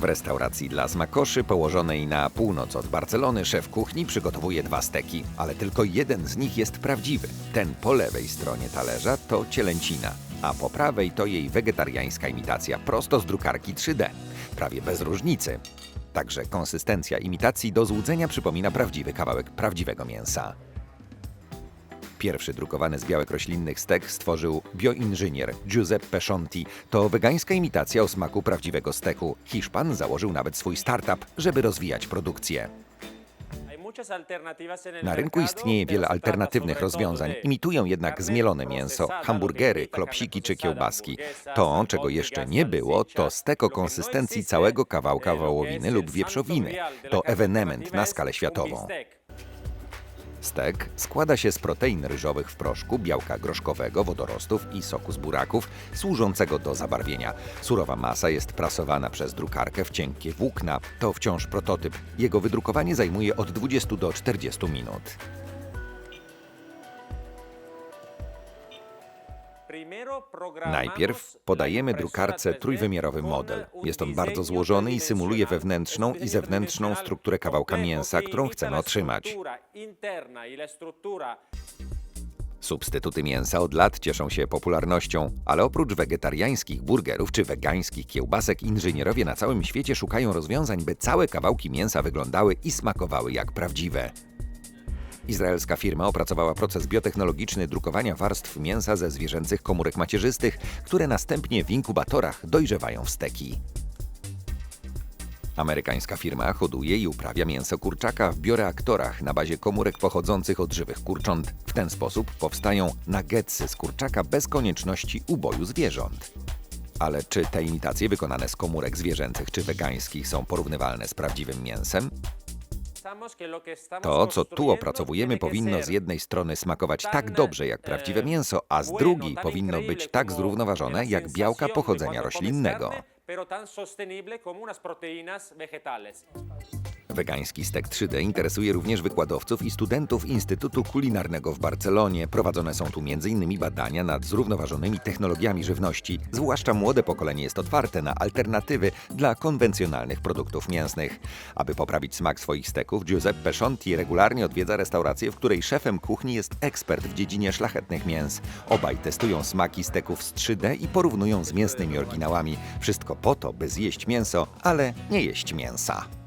W restauracji dla smakoszy położonej na północ od Barcelony szef kuchni przygotowuje dwa steki, ale tylko jeden z nich jest prawdziwy. Ten po lewej stronie talerza to cielęcina, a po prawej to jej wegetariańska imitacja prosto z drukarki 3D. Prawie bez różnicy. Także konsystencja imitacji do złudzenia przypomina prawdziwy kawałek prawdziwego mięsa. Pierwszy drukowany z białek roślinnych stek stworzył bioinżynier Giuseppe Shonti. To wegańska imitacja o smaku prawdziwego steku. Hiszpan założył nawet swój startup, żeby rozwijać produkcję. Na rynku istnieje wiele alternatywnych rozwiązań. Imitują jednak zmielone mięso, hamburgery, klopsiki czy kiełbaski. To, czego jeszcze nie było, to stek o konsystencji całego kawałka wołowiny lub wieprzowiny. To ewenement na skalę światową. Stek składa się z protein ryżowych w proszku, białka groszkowego, wodorostów i soku z buraków, służącego do zabarwienia. Surowa masa jest prasowana przez drukarkę w cienkie włókna. To wciąż prototyp. Jego wydrukowanie zajmuje od 20 do 40 minut. Najpierw podajemy drukarce trójwymiarowy model. Jest on bardzo złożony i symuluje wewnętrzną i zewnętrzną strukturę kawałka mięsa, którą chcemy otrzymać. Substytuty mięsa od lat cieszą się popularnością, ale oprócz wegetariańskich burgerów czy wegańskich kiełbasek, inżynierowie na całym świecie szukają rozwiązań, by całe kawałki mięsa wyglądały i smakowały jak prawdziwe. Izraelska firma opracowała proces biotechnologiczny drukowania warstw mięsa ze zwierzęcych komórek macierzystych, które następnie w inkubatorach dojrzewają w steki. Amerykańska firma hoduje i uprawia mięso kurczaka w bioreaktorach na bazie komórek pochodzących od żywych kurcząt. W ten sposób powstają nuggetsy z kurczaka bez konieczności uboju zwierząt. Ale czy te imitacje wykonane z komórek zwierzęcych czy wegańskich są porównywalne z prawdziwym mięsem? To, co tu opracowujemy, powinno z jednej strony smakować tak dobrze jak prawdziwe mięso, a z drugiej powinno być tak zrównoważone jak białka pochodzenia roślinnego. Wegański stek 3D interesuje również wykładowców i studentów Instytutu Kulinarnego w Barcelonie. Prowadzone są tu m.in. badania nad zrównoważonymi technologiami żywności. Zwłaszcza młode pokolenie jest otwarte na alternatywy dla konwencjonalnych produktów mięsnych. Aby poprawić smak swoich steków, Giuseppe Shonti regularnie odwiedza restaurację, w której szefem kuchni jest ekspert w dziedzinie szlachetnych mięs. Obaj testują smaki steków z 3D i porównują z mięsnymi oryginałami. Wszystko po to, by zjeść mięso, ale nie jeść mięsa.